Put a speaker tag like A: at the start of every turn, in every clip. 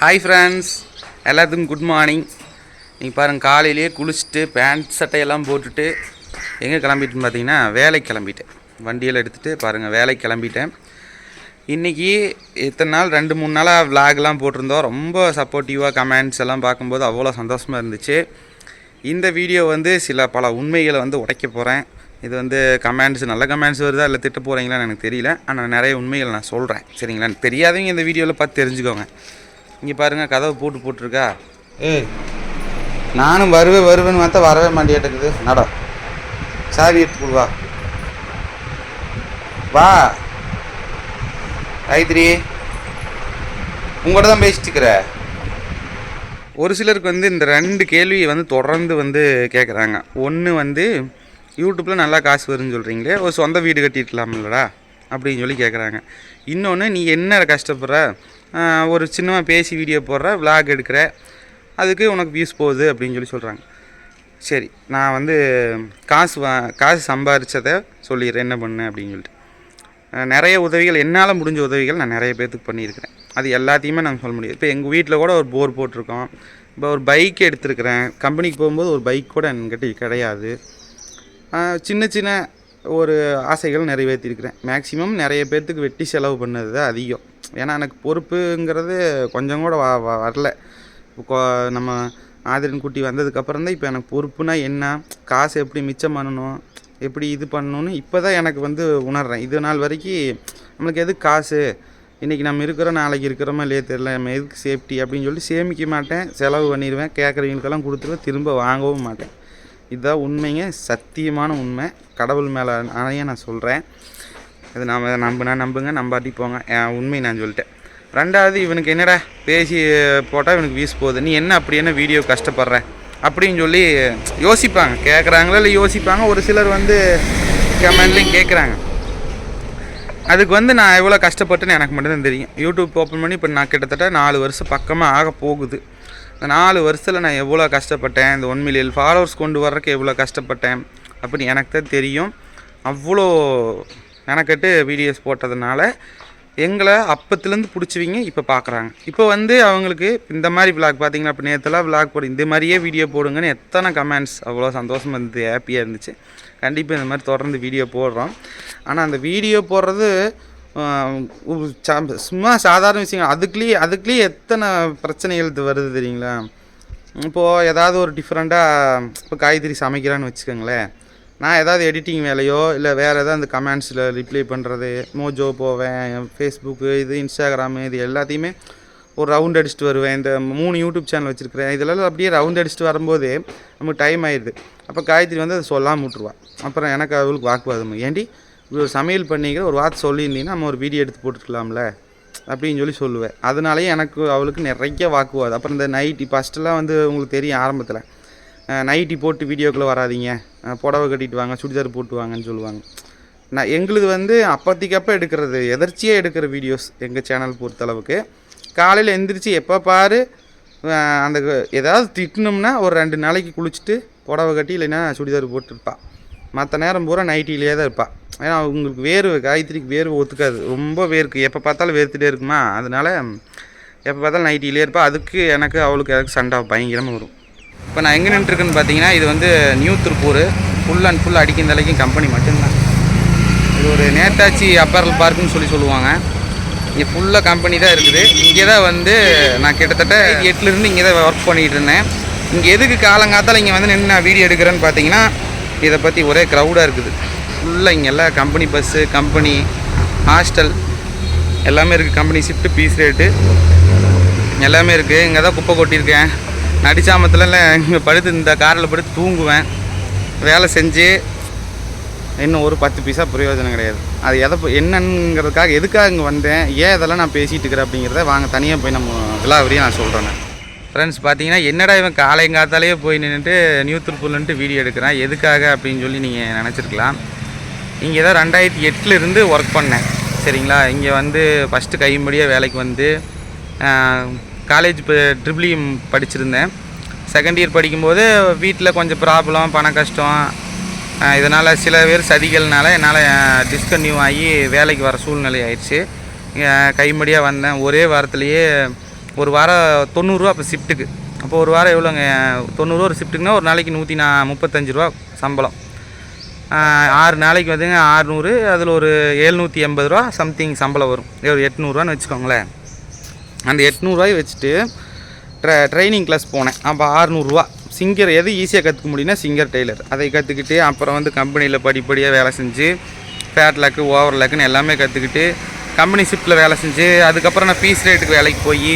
A: Hi friends எல்லாத்துக்கும் good morning நீங்கள் பாருங்கள் காலையிலேயே குளிச்சுட்டு பேண்ட் சட்டையெல்லாம் போட்டுட்டு எங்கே கிளம்பிட்டுன்னு பார்த்தீங்கன்னா வேலைக்கு கிளம்பிட்டேன். வண்டியெல்லாம் எடுத்துகிட்டு பாருங்கள் வேலைக்கு கிளம்பிட்டேன். இன்றைக்கி இத்தனை நாள் ரெண்டு மூணு நாளாக விலாக்லாம் போட்டிருந்தோம். ரொம்ப சப்போர்ட்டிவாக கமெண்ட்ஸ் எல்லாம் பார்க்கும்போது அவ்வளோ சந்தோஷமாக இருந்துச்சு. இந்த வீடியோ வந்து சில பல உண்மைகளை வந்து உடைக்க போகிறேன் இது வந்து கமெண்ட்ஸ் நல்ல கமெண்ட்ஸ் வருதா இல்லை திட்ட போகிறீங்களான்னு எனக்கு தெரியல. ஆனால் நிறைய உண்மைகள் நான் சொல்கிறேன் சரிங்களா எனக்கு தெரியாதவங்க இந்த வீடியோவில் பார்த்து தெரிஞ்சுக்கோங்க. இங்கே பாருங்கள் கதவை போட்டு போட்டிருக்கா. ஏய் நானும் வருவேன் வருவேன்னு பார்த்தா வரவே மாட்டேங்குது. நட. சாவி எடுத்து வா. வா. காயத்ரி உங்கள்கிட்ட தான் பேசிட்டு இருக்கிற. ஒரு சிலருக்கு வந்து இந்த ரெண்டு கேள்வி வந்து தொடர்ந்து வந்து கேட்குறாங்க ஒன்று வந்து யூடியூப்பில் நல்லா காசு வரும்னு சொல்கிறீங்களே ஒரு சொந்த வீடு கட்டிருக்கலாம் இல்லடா அப்படின்னு சொல்லி கேட்குறாங்க இன்னொன்று நீ என்ன கஷ்டப்படுற? ஒரு சின்னமாக பேசி வீடியோ போடுற விலாக் எடுக்கிற அதுக்கு உனக்கு வியூஸ் போகுது அப்படின்னு சொல்லி சொல்கிறாங்க சரி நான் வந்து காசு வா காசு சம்பாரித்ததை சொல்லிடுறேன் என்ன பண்ணேன் அப்படின்னு சொல்லிட்டு. நிறைய உதவிகள் என்னால் முடிஞ்ச உதவிகள் நான் நிறைய பேர்த்துக்கு பண்ணியிருக்கிறேன். அது எல்லாத்தையுமே நாங்கள் சொல்ல முடியாது. இப்போ எங்கள் வீட்டில் கூட ஒரு போர் போட்டிருக்கோம். இப்போ ஒரு பைக் எடுத்திருக்கிறேன். கம்பெனிக்கு போகும்போது ஒரு பைக் கூட என்கிட்ட கிடையாது. சின்ன சின்ன ஒரு ஆசைகள் நிறைவேற்றிருக்கிறேன் மேக்ஸிமம் நிறைய பேர்த்துக்கு வெட்டி செலவு பண்ணது தான் அதிகம். ஏன்னா எனக்கு பொறுப்புங்கிறது கொஞ்சம் கூட வ வரல. கொ- நம்ம ஆதிரன் குட்டி வந்ததுக்கப்புறம் தான் இப்போ எனக்கு பொறுப்புனா என்ன? காசு எப்படி மிச்சம் பண்ணணும்? எப்படி இது பண்ணணும்னு இப்போ தான் எனக்கு வந்து உணர்றேன். இது நாள் வரைக்கும் நம்மளுக்கு எது காசு? இன்றைக்கி நம்ம இருக்கிறோம் நாளைக்கு இருக்கிறோமா இல்லையே தெரியல. நம்ம எதுக்கு சேஃப்டி அப்படின்னு சொல்லி சேமிக்க மாட்டேன். செலவு பண்ணிடுவேன். கேட்குறவங்களுக்கெல்லாம் கொடுத்துருவேன். திரும்ப வாங்கவும் மாட்டேன். இதுதான் உண்மைங்க. சத்தியமான உண்மை. கடவுள் மேலே ஆணையாக நான் சொல்கிறேன் அது நாம் நம்புனா நம்புங்க நம்பாட்டி போங்க. என் உண்மை நான் சொல்லிட்டேன். ரெண்டாவது இவனுக்கு என்னடா பேசி போட்டால் இவனுக்கு வீஸ் போகுது. நீ என்ன அப்படி என்ன வீடியோ கஷ்டப்படுற? அப்படின்னு சொல்லி யோசிப்பாங்க. கேட்குறாங்களோ இல்லை யோசிப்பாங்க? ஒரு சிலர் வந்து கமெண்ட்லேயும் கேட்குறாங்க அதுக்கு வந்து நான் எவ்வளோ கஷ்டப்பட்டுன்னு எனக்கு மட்டும்தான் தெரியும். யூடியூப் ஓப்பன் பண்ணி இப்போ நான் கிட்டத்தட்ட நாலு வருஷம் பக்கமாக ஆக போகுது. இந்த நாலு வருஷத்தில் நான் எவ்வளோ கஷ்டப்பட்டேன்? இந்த ஒன் மில்லியன் ஃபாலோவர்ஸ் கொண்டு வர்றதுக்கு எவ்வளோ கஷ்டப்பட்டேன்? அப்படின்னு எனக்கு தான் தெரியும். அவ்வளோ மெனக்கட்டு வீடியோஸ் போட்டதுனால எங்களை அப்பத்துலேருந்து பிடிச்சவிங்க இப்போ பார்க்குறாங்க இப்போ வந்து அவங்களுக்கு இந்த மாதிரி விளாக் பார்த்தீங்கன்னா இப்போ நேற்றுலாம் விளாக் போடு இந்த மாதிரியே வீடியோ போடுங்கன்னு எத்தனை கமெண்ட்ஸ் அவ்வளோ சந்தோஷமாக இருந்தது ஹாப்பியாக இருந்துச்சு. கண்டிப்பாக இந்த மாதிரி தொடர்ந்து வீடியோ போடுறோம். ஆனால் அந்த வீடியோ போடுறது சும்மா சாதாரண விஷயங்கள் அதுக்குள்ளேயே அதுக்குள்ளேயே எத்தனை பிரச்சனைகள் வருது தெரியுங்களா? இப்போது ஏதாவது ஒரு டிஃப்ரெண்ட்டாக இப்போ காய்கறி சமைக்கிறான்னு வச்சுக்கோங்களேன். நான் ஏதாவது எடிட்டிங் வேலையோ இல்லை வேறு ஏதாவது அந்த கமெண்ட்ஸில் ரிப்ளை பண்ணுறது மோஜோ போவேன் ஃபேஸ்புக்கு இது இன்ஸ்டாகிராமு இது எல்லாத்தையுமே ஒரு ரவுண்ட் அடிச்சுட்டு வருவேன். இந்த மூணு யூடியூப் சேனல் வச்சுருக்கிறேன். இதெல்லாம் அப்படியே ரவுண்ட் அடிச்சுட்டு வரும்போது நமக்கு டைம் ஆயிடுது. அப்போ காயத்ரி வந்து அதை சொல்லாமல் விட்ருவான் அப்புறம் எனக்கு அவளுக்கு வாக்குவாதம். ஏண்டி ஒரு சமையல் பண்ணிக்கிற ஒரு வார்த்தை சொல்லியிருந்தீங்கன்னா நம்ம ஒரு வீடியோ எடுத்து போட்டுருக்கலாம்ல அப்படின்னு சொல்லி சொல்லுவேன். அதனாலேயே எனக்கு அவளுக்கு நிறைய வாக்குவாதம். அப்புறம் இந்த நைட்டி ஃபஸ்ட்டெல்லாம் வந்து உங்களுக்கு தெரியும் ஆரம்பத்தில். நைட்டி போட்டு வீடியோக்குள்ளே வராதீங்க. புடவை கட்டிட்டு வாங்க சுடிதார் போட்டு வாங்கன்னு சொல்லுவாங்க. நான் எங்களுது வந்து அப்போதைக்கப்போ எடுக்கிறது எதர்ச்சியாக எடுக்கிற வீடியோஸ் எங்கள் சேனல் பொறுத்தளவுக்கு. காலையில் எந்திரிச்சு எப்போ பாரு அந்த ஏதாவது திட்டணும்னா ஒரு ரெண்டு நாளைக்கு குளிச்சுட்டு புடவை கட்டி இல்லைன்னா சுடிதார் போட்டுருப்பாள் மற்ற நேரம் பூரா நைட்டிலேயே தான் இருப்பாள் ஏன்னா அவங்களுக்கு வேர்வை காயத்ரிக்கு வேர்வை ஒத்துக்காது. ரொம்ப வேர்க்கு. எப்போ பார்த்தாலும் வேர்த்துட்டே இருக்குமா? அதனால எப்போ பார்த்தாலும் நைட்டிலே இருப்பாள் அதுக்கு எனக்கு அவளுக்கு எனக்கு சண்டை பயங்கரமாக வரும். இப்போ நான் எங்கே நின்றுருக்குன்னு பார்த்தீங்கன்னா இது வந்து new Tiruppur. Full and full அடிக்கிற தலைக்கும் கம்பெனி மட்டும்தான். இது ஒரு நேதாச்சி அப்பரல் பார்க்குன்னு சொல்லி சொல்லுவாங்க. இங்கே ஃபுல்லாக கம்பெனி தான் இருக்குது. இங்கே தான் வந்து நான் கிட்டத்தட்ட எட்டுலேருந்து இங்கே தான் ஒர்க் பண்ணிகிட்டு இருந்தேன். இங்கே எதுக்கு காலங்காத்தால் இங்கே வந்து நின்று நான் வீடியோ எடுக்கிறேன்னு பார்த்தீங்கன்னா இதை பற்றி ஒரே க்ரௌடாக இருக்குது. ஃபுல்லாக இங்கே எல்லாம் கம்பெனி பஸ்ஸு கம்பெனி ஹாஸ்டல் எல்லாமே இருக்குது கம்பெனி ஷிஃப்ட்டு பீஸ் ரேட்டு எல்லாமே இருக்குது இங்கே தான் குப்பை கொட்டியிருக்கேன். நடிச்சாமத்தில் இங்கே படுத்து இந்த காரில் படுத்து தூங்குவேன். வேலை செஞ்சு இன்னும் ஒரு பத்து பைசா பிரயோஜனம் கிடையாது. அது எதை என்னங்கிறதுக்காக எதுக்காக இங்கே வந்தேன்? ஏன் இதெல்லாம் நான் பேசிகிட்டு இருக்கிறேன் அப்படிங்கிறத வாங்க தனியாக போய் நம்ம விழாவரியும் நான் சொல்கிறேன் ஃப்ரெண்ட்ஸ் பார்த்தீங்கன்னா என்னடா இவன் காலையங்காத்தாலேயே போய் நின்றுட்டு நியூ திருப்பூர்லன்ட்டு வீடியோ எடுக்கிறான். எதுக்காக அப்படின்னு சொல்லி நீங்கள் நினச்சிருக்கலாம். இங்கே தான் ரெண்டாயிரத்தி எட்டுலேருந்து ஒர்க் பண்ணேன். சரிங்களா? இங்கே வந்து ஃபஸ்ட்டு கைம்படியாக வேலைக்கு வந்து காலேஜ் இப்போ ட்ரிபிளி படிச்சிருந்தேன். செகண்ட் இயர் படிக்கும்போது வீட்டில் கொஞ்சம் ப்ராப்ளம் பண கஷ்டம். இதனால் சில பேர் சதிகள்னால என்னால் டிஸ்கன்யூ ஆகி வேலைக்கு வர சூழ்நிலை ஆயிடுச்சு. கைமடியாக வந்தேன். ஒரே வாரத்துலேயே ஒரு வாரம் தொண்ணூறுரூவா அப்போ ஷிஃப்ட்டுக்கு அப்போ ஒரு வாரம் எவ்வளோங்க? தொண்ணூறுரூவா ஒரு ஷிஃப்ட்டுக்குன்னா ஒரு நாளைக்கு நூற்றி நா முப்பத்தஞ்சு ரூபா சம்பளம். ஆறு நாளைக்கு வந்துங்க ஆறுநூறு அதில் ஒரு எழுநூற்றி எண்பது ரூபா சம்திங் சம்பளம் வரும். ஒரு எட்நூறுவான்னு வச்சுக்கோங்களேன். அந்த எட்நூறுவாய் வச்சுட்டு ட்ர ட்ரைனிங் கிளாஸ் போனேன். அப்போ ஆறுநூறுவா. சிங்கர் எது ஈஸியாக கற்றுக்க முடியும்னா சிங்கர் டெய்லர் அதை கற்றுக்கிட்டு அப்புறம் வந்து கம்பெனியில் படிப்படியாக வேலை செஞ்சு ஃபேட் லேக்கு ஓவர் லேக்குன்னு எல்லாமே கற்றுக்கிட்டு கம்பெனி ஷிஃப்ட்டில் வேலை செஞ்சு அதுக்கப்புறம் நான் பீஸ் ரேட்டுக்கு வேலைக்கு போய்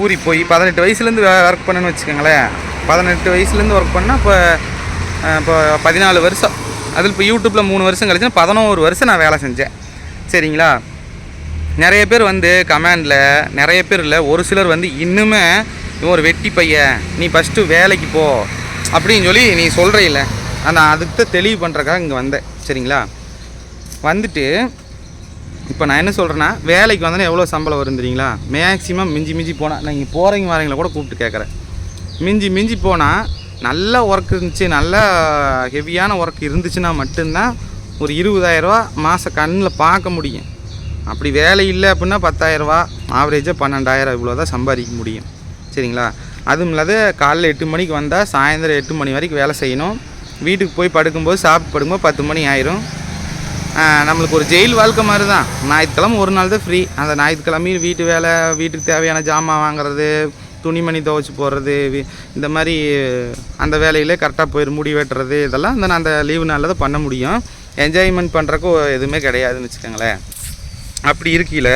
A: ஊறி போய் பதினெட்டு வயசுலேருந்து ஒர்க் பண்ணேன்னு வச்சுக்கோங்களேன். பதினெட்டு வயசுலேருந்து ஒர்க் பண்ணால் இப்போ இப்போ பதினாலு வருஷம். அதில் இப்போ யூடியூப்பில் மூணு வருஷம் கழிச்சுன்னா பதினோரு வருஷம் நான் வேலை செஞ்சேன். சரிங்களா? நிறைய பேர் வந்து கமாண்டில் நிறைய பேர் இல்லை ஒரு சிலர் வந்து இன்னுமே இவன் ஒரு வெட்டி பையன் நீ ஃபஸ்ட்டு வேலைக்கு போ அப்படின்னு சொல்லி நீ சொல்கிறையில நான் அதுக்கு தான் தெளிவு பண்ணுறக்காக இங்கே வந்தேன். சரிங்களா? வந்துட்டு இப்போ நான் என்ன சொல்கிறேன்னா வேலைக்கு வந்தேன்னா எவ்வளோ சம்பளம் வரும் தெரியுங்களா? மேக்ஸிமம் மிஞ்சி மிஞ்சி போனால் நான் நீங்கள் போகிறவங்க வரீங்களா கூட கூப்பிட்டு கேட்குறேன் மிஞ்சி மிஞ்சி போனால் நல்ல ஒர்க் இருந்துச்சு நல்ல ஹெவியான ஒர்க் இருந்துச்சுன்னா மட்டும்தான் ஒரு இருபதாயிரரூவா மாதம் கண்ணில் பார்க்க முடியும். அப்படி வேலை இல்லை அப்படின்னா பத்தாயிரரூவா ஆவரேஜாக பன்னெண்டாயிரம் இவ்வளோ தான் சம்பாதிக்க முடியும். சரிங்களா? அதுவும் இல்லாத காலைல எட்டு மணிக்கு வந்தால் சாயந்தரம் எட்டு மணி வரைக்கும் வேலை செய்யணும். வீட்டுக்கு போய் படுக்கும்போது சாப்பிட்டு படுக்கும்போது பத்து மணி ஆயிரும். நம்மளுக்கு ஒரு ஜெயில் வாழ்க்கை மாதிரி தான் ஞாயிற்றுக்கிழமை ஒரு நாள் தான் ஃப்ரீ அந்த ஞாயிற்றுக்கிழமையும் வீட்டு வேலை வீட்டுக்கு தேவையான ஜாமான் வாங்குறது துணிமணி துவைச்சி போடுறது இந்த மாதிரி அந்த வேலையிலே கரெக்டாக போயிடும் முடி வெட்டுறது இதெல்லாம் அந்த அந்த லீவு நாளில் தான் பண்ண முடியும். என்ஜாய்மெண்ட் பண்ணுறக்கு எதுவுமே கிடையாதுன்னு வச்சுக்கோங்களேன். அப்படி இருக்கையில்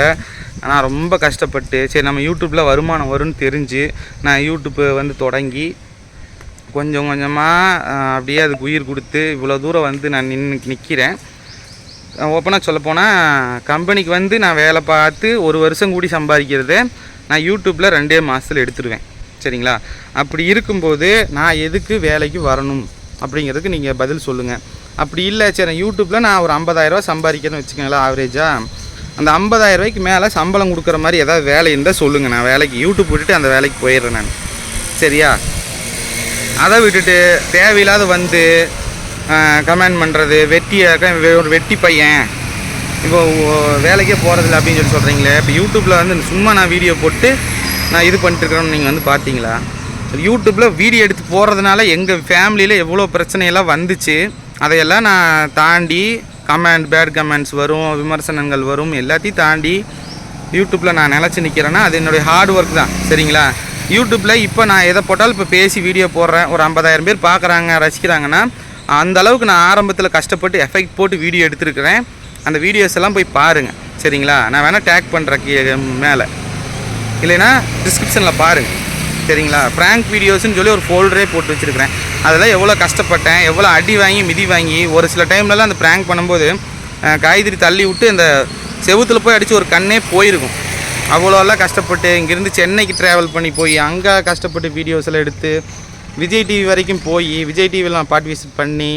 A: நான் ரொம்ப கஷ்டப்பட்டு சரி நம்ம யூடியூப்பில் வருமானம் வரும்னு தெரிஞ்சு நான் யூடியூப்பு வந்து தொடங்கி கொஞ்சம் கொஞ்சமாக அப்படியே அதுக்கு உயிர் கொடுத்து இவ்வளோ தூரம் வந்து நான் நின்று நிற்கிறேன் ஓப்பனாக சொல்லப்போனால் கம்பெனிக்கு வந்து நான் வேலை பார்த்து ஒரு வருஷம் கூடி சம்பாதிக்கிறத நான் யூடியூப்பில் ரெண்டே மாதத்தில் எடுத்துருவேன். சரிங்களா? அப்படி இருக்கும்போது நான் எதுக்கு வேலைக்கு வரணும்? அப்படிங்கிறதுக்கு நீங்கள் பதில் சொல்லுங்கள் அப்படி இல்லை சரி யூடியூப்பில் நான் ஒரு ஐம்பதாயிரரூவா சம்பாதிக்கிறேன்னு வச்சுக்கோங்களேன் ஆவரேஜாக அந்த 50000 ரூபாய்க்கு மேலே சம்பளம் கொடுக்குற மாதிரி ஏதாவது வேலை இருந்தால் சொல்லுங்கள் நான் வேலைக்கு யூடியூப் விட்டுட்டு அந்த வேலைக்கு போயிடுறேன் நான். சரியா? அதை விட்டுட்டு தேவையில்லாத வந்து கமெண்ட் பண்ணுறது வெட்டியாக ஒரு வெட்டி பையன். இப்போ வேலைக்கே போகிறதில்ல அப்படின்னு சொல்லி சொல்கிறீங்களே இப்போ யூடியூப்பில் வந்து சும்மா நான் வீடியோ போட்டு நான் இது பண்ணிட்டுருக்கிறேன்னு நீங்கள் வந்து பார்த்தீங்களா? யூடியூப்பில் வீடியோ எடுத்து போகிறதுனால எங்கள் ஃபேமிலியில் எவ்வளோ பிரச்சனையெல்லாம் வந்துச்சு அதையெல்லாம் நான் தாண்டி கமெண்ட் பேட் கமெண்ட்ஸ் வரும் விமர்சனங்கள் வரும் எல்லாத்தையும் தாண்டி யூடியூப்பில் நான் நிலச்சி நிற்கிறேன்னா அது என்னுடைய ஹார்ட் ஒர்க் தான் சரிங்களா? யூடியூப்பில் இப்போ நான் எதை போட்டாலும் இப்போ பேசி வீடியோ போடுறேன். ஒரு ஐம்பதாயிரம் பேர் பார்க்குறாங்க ரசிக்கிறாங்கன்னா அந்த அளவுக்கு நான் ஆரம்பத்தில் கஷ்டப்பட்டு எஃபெக்ட் போட்டு வீடியோ எடுத்துருக்கிறேன். அந்த வீடியோஸ் எல்லாம் போய் பாருங்கள் சரிங்களா? நான் வேணால் டேக் பண்ணுறேன் மேலே. இல்லைன்னா டிஸ்கிரிப்ஷனில் பாருங்கள் சரிங்களா ப்ராங்க் வீடியோஸ்னு சொல்லி ஒரு ஃபோல்டரே போட்டு வச்சுருக்கிறேன். அதெல்லாம் எவ்வளோ கஷ்டப்பட்டேன் எவ்வளோ அடி வாங்கி மிதி வாங்கி ஒரு சில டைம்லலாம் அந்த ப்ராங்க் பண்ணும்போது காய்கறி தள்ளி விட்டு அந்த செவுத்தில் போய் அடித்து ஒரு கண்ணே போயிருக்கும். அவ்வளோலாம் கஷ்டப்பட்டு இங்கேருந்து சென்னைக்கு ட்ராவல் பண்ணி போய் அங்கே கஷ்டப்பட்டு வீடியோஸ் எல்லாம் எடுத்து விஜய் டிவி வரைக்கும் போய் விஜய் டிவியில் நான் பார்ட்டிசிபேட் பண்ணி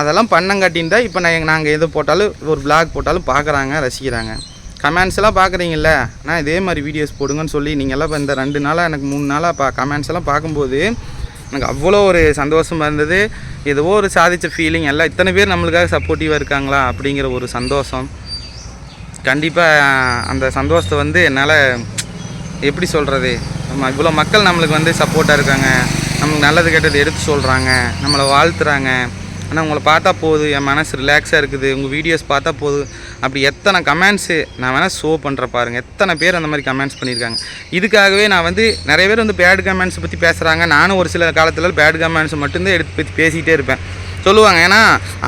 A: அதெல்லாம் பண்ணங்காட்டின்னு தான் இப்போ நான் நாங்கள் எது போட்டாலும் ஒரு vlog போட்டாலும் பார்க்குறாங்க ரசிக்கிறாங்க. கமெண்ட்ஸ் எல்லாம் பார்க்குறீங்கல்ல? ஆனால் இதே மாதிரி வீடியோஸ் போடுங்கன்னு சொல்லி நீங்கள் எல்லாம் இப்போ இந்த ரெண்டு நாளாக எனக்கு மூணு நாளாக பா கமெண்ட்ஸ் எல்லாம் பார்க்கும்போது எனக்கு அவ்வளோ ஒரு சந்தோஷமாக இருந்தது. ஏதோ ஒரு சாதித்த ஃபீலிங் எல்லாம் இத்தனை பேர் நம்மளுக்காக சப்போர்ட்டிவாக இருக்காங்களா அப்படிங்கிற ஒரு சந்தோஷம். கண்டிப்பாக அந்த சந்தோஷத்தை வந்து என்னால் எப்படி சொல்கிறது நம்ம இவ்வளோ மக்கள் நம்மளுக்கு வந்து சப்போர்ட்டாக இருக்காங்க. நமக்கு நல்லது கெட்டது எடுத்து சொல்கிறாங்க நம்மளை வாழ்த்துறாங்க. ஆனால் உங்களை பார்த்தா போதும். என் மனசு ரிலாக்ஸாக இருக்குது. உங்கள் வீடியோஸ் பார்த்தா போதும். அப்படி எத்தனை கமெண்ட்ஸு நான் வேணால் ஷோ பண்ணுற பாருங்க. எத்தனை பேர் அந்த மாதிரி கமெண்ட்ஸ் பண்ணியிருக்காங்க. இதுக்காகவே நான் வந்து நிறைய பேர் வந்து பேட் கமெண்ட்ஸ் பற்றி பேசுகிறாங்க நானும் ஒரு சில காலத்தில் பேட் கமெண்ட்ஸ் மட்டும்தான் எடுத்து பற்றி பேசிக்கிட்டே இருப்பேன். சொல்லுவாங்க ஏன்னா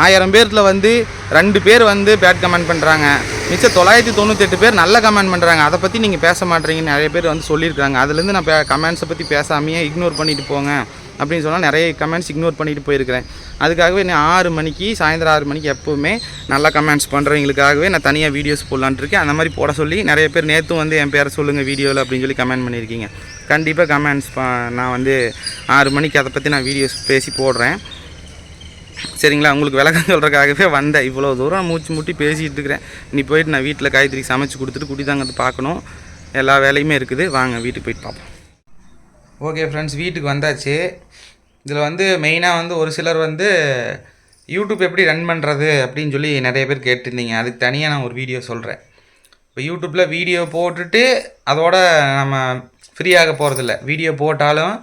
A: ஆயிரம் பேரில் வந்து ரெண்டு பேர் வந்து பேட் கமெண்ட் பண்ணுறாங்க மிச்சம் தொள்ளாயிரத்தி தொண்ணூத்தெட்டு பேர் நல்ல கமெண்ட் பண்ணுறாங்க அதை பற்றி நீங்கள் பேச மாட்டேறீங்கன்னு நிறைய பேர் வந்து சொல்லியிருக்காங்க. அதுலேருந்து நான் கமெண்ட்ஸை பற்றி பேசாமையே இக்னோர் பண்ணிட்டு போங்க. அப்படின்னு சொன்னால் நிறைய கமெண்ட்ஸ் இக்னோர் பண்ணிட்டு போயிருக்கிறேன். அதுக்காகவே நான் ஆறு மணிக்கு சாயந்தரம் ஆறு மணிக்கு எப்போவுமே நல்லா கமெண்ட்ஸ் பண்ணுறவங்களுக்காகவே நான் தனியாக வீடியோஸ் போடலான்ட்டு இருக்கேன். அந்த மாதிரி போட சொல்லி நிறைய பேர் நேற்றும் வந்து என் பேரை சொல்லுங்கள் வீடியோவில் அப்படின்னு சொல்லி கமெண்ட் பண்ணியிருக்கீங்க. கண்டிப்பாக கமெண்ட்ஸ் நான் வந்து ஆறு மணிக்கு அதை பற்றி நான் வீடியோஸ் பேசி போடுறேன். சரிங்களா? உங்களுக்கு விளக்கம் சொல்கிறதுக்காகவே வந்தேன். இவ்வளோ தூரம் மூச்சு முட்டி பேசிகிட்டு இருக்கிறேன். நீ போயிட்டு நான் வீட்டில் காய்கறி சமைச்சு கொடுத்துட்டு குட்டி தாங்கிறது பார்க்கணும். எல்லா வேலையுமே இருக்குது. வாங்க வீட்டுக்கு போயிட்டு பார்ப்போம். ஓகே ஃப்ரெண்ட்ஸ் வீட்டுக்கு வந்தாச்சு. இதில் வந்து மெயினாக வந்து ஒரு சிலர் வந்து யூடியூப் எப்படி ரன் பண்ணுறது அப்படின்னு சொல்லி நிறைய பேர் கேட்டிருந்தீங்க. அதுக்கு தனியாக நான் ஒரு வீடியோ சொல்கிறேன் இப்போ யூடியூப்பில் வீடியோ போட்டுட்டு அதோட நம்ம ஃப்ரீயாக போகிறதில்ல வீடியோ போட்டாலும்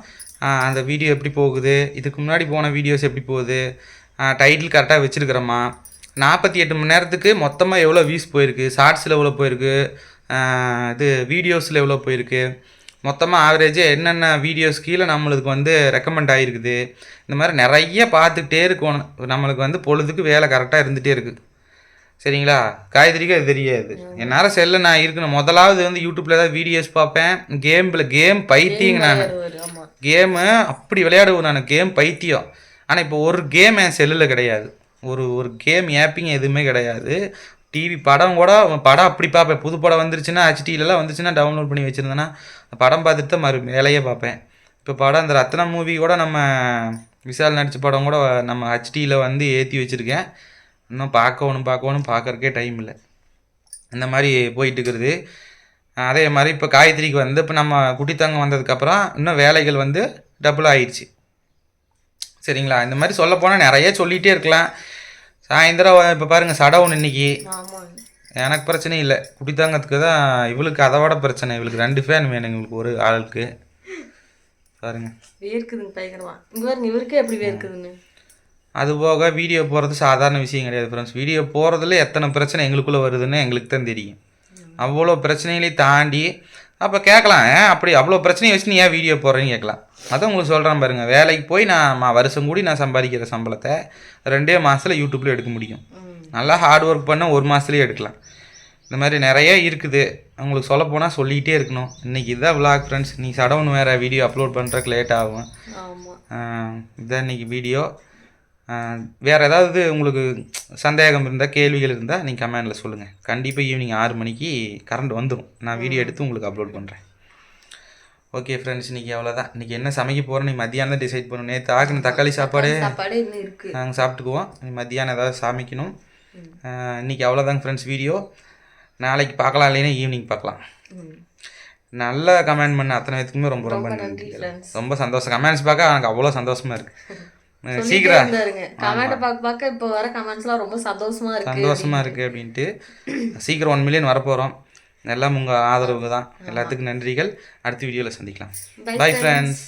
A: அந்த வீடியோ எப்படி போகுது? இதுக்கு முன்னாடி போன வீடியோஸ் எப்படி போகுது? டைட்டில் கரெக்டாக வச்சுருக்கிறோமா? நாற்பத்தி எட்டு மணி நேரத்துக்கு மொத்தமாக எவ்வளோ வியூஸ் போயிருக்கு? ஷார்ட்ஸில் எவ்வளோ போயிருக்கு? இது வீடியோஸில் எவ்வளோ போயிருக்கு? மொத்தமாக ஆவரேஜ் என்னென்ன வீடியோஸ் கீழே நம்மளுக்கு வந்து ரெக்கமெண்ட் ஆகிருக்குது இந்த மாதிரி நிறைய பார்த்துக்கிட்டே இருக்கணும். நம்மளுக்கு வந்து பொழுதுக்கு வேலை கரெக்டாக இருந்துகிட்டே இருக்குது சரிங்களா? காய்கறிக்கு அது தெரியாது. என்னால் செல்ல நான் இருக்கணும். முதலாவது வந்து யூடியூப்பில் ஏதாவது வீடியோஸ் பார்ப்பேன். கேமில் கேம் பைத்தியங்க நான். கேமு அப்படி விளையாடுவேன் நான். கேம் பைத்தியம். ஆனால் இப்போ ஒரு கேம் என் செல்லில் கிடையாது. ஒரு ஒரு கேம் ஏப்பிங் எதுவுமே கிடையாது. டிவி படம் கூட படம் அப்படி பார்ப்பேன் புது படம் வந்துருச்சுன்னா ஹெச்டிலலாம் வந்துச்சுன்னா டவுன்லோட் பண்ணி வச்சுருந்தேன்னா படம் பார்த்துட்டு தான் மறு வேலையே பார்ப்பேன். இப்போ படம் இந்த ரத்னம் மூவி கூட நம்ம விஷால் நடித்த படம் கூட நம்ம ஹெச்டியில் வந்து ஏற்றி வச்சுருக்கேன். இன்னும் பார்க்கணும் பார்க்கணும் பார்க்கறக்கே டைம் இல்லை. இந்த மாதிரி போயிட்டு இருக்கிறது அதே மாதிரி இப்போ காயத்ரிக்கு வந்து இப்போ நம்ம குட்டித்தங்க வந்ததுக்கப்புறம் இன்னும் வேலைகள் வந்து டபுள் ஆயிடுச்சு. சரிங்களா? இந்த மாதிரி சொல்லப்போனால் நிறைய சொல்லிகிட்டே இருக்கலாம். சாயந்தரம் இப்போ பாருங்கள் சடவுன் இன்னைக்கு.
B: ஆமாங்க.
A: எனக்கு பிரச்சனை இல்லை. குட்டித்தாங்கத்துக்கு தான் இவளுக்கு அதை விட பிரச்சனை. இவளுக்கு ரெண்டு ஃபேன் வேணும் எங்களுக்கு ஒரு ஆளுக்கு. பாருங்க.
B: வேர்க்குதுங்க பயங்கரமா. இங்க பாருங்க இவருக்கே எப்படி வேர்க்குதுன்னு.
A: அது போக வீடியோ போகிறது சாதாரண விஷயம் கிடையாது ஃப்ரெண்ட்ஸ் வீடியோ போகிறதுல எத்தனை பிரச்சனை எங்களுக்குள்ளே வருதுன்னு எங்களுக்கு தான் தெரியும். அவ்வளோ பிரச்சனைகளையும் தாண்டி அப்போ கேட்கலாம் ஏன் அப்படி அவ்வளோ பிரச்சனையை வச்சு நீ ஏன் வீடியோ போடுறேன்னு கேட்கலாம். அதான் உங்களுக்கு சொல்கிறேன் பாருங்கள் வேலைக்கு போய் நான் வருஷம் கூடி நான் சம்பாதிக்கிற சம்பளத்தை ரெண்டே மாதத்தில் யூடியூப்பில் எடுக்க முடியும். நல்லா ஹார்ட் ஒர்க் பண்ண ஒரு மாதத்துலேயே எடுக்கலாம். இந்த மாதிரி நிறைய இருக்குது. உங்களுக்கு சொல்ல போனால் சொல்லிக்கிட்டே இருக்கணும். இன்றைக்கி இதான் விளாக் ஃப்ரெண்ட்ஸ் நீ சடவுன் வேறு வீடியோ அப்லோட் பண்ணுறதுக்கு லேட் ஆகும். இதான் இன்னைக்கு வீடியோ வேறு ஏதாவது உங்களுக்கு சந்தேகம் இருந்தால் கேள்விகள் இருந்தால் நீங்கள் கமெண்டில் சொல்லுங்கள் கண்டிப்பாக ஈவினிங் ஆறு மணிக்கு கரண்ட் வந்துடும் நான் வீடியோ எடுத்து உங்களுக்கு அப்லோட் பண்ணுறேன் ஓகே ஃப்ரெண்ட்ஸ் இன்றைக்கி அவ்வளோதான் இன்றைக்கி என்ன சமைக்க போகிறோம் நீ மத்தியானம் தான் டிசைட் பண்ணணும். நேற்று ஆக்கின தக்காளி சாப்பாடு. நாங்கள் சாப்பிட்டுக்குவோம். நீ மத்தியானம் ஏதாவது சமைக்கணும். ஆஹ் இன்னைக்கு அவ்வளோதாங்க ஃப்ரெண்ட்ஸ் வீடியோ நாளைக்கு பார்க்கலாம் இல்லைன்னா ஈவினிங் பார்க்கலாம். நல்ல கமெண்ட் பண்ண அத்தனை பேத்துக்குமே ரொம்ப ரொம்ப
B: நன்றி
A: ரொம்ப சந்தோஷம். கமெண்ட்ஸ் பார்க்க எனக்கு அவ்வளோ சந்தோஷமா இருக்கு. அஹ்
B: சொல்லிட்டே
A: சீக்கிரம்.
B: இருந்தாருங்க. கமெண்ட் பார்க்க பார்க்க இப்போ வர கமெண்ட்ஸ்லாம் ரொம்ப சந்தோஷமா இருக்கு.
A: சந்தோஷமா இருக்கு அப்படின்ட்டு சீக்கிரம் ஒன் மில்லியன் வரப்போகிறோம் எல்லாம் உங்கள் ஆதரவுக்கு தான். எல்லாத்துக்கும் நன்றிகள். அடுத்த வீடியோவில் சந்திக்கலாம். Bye friends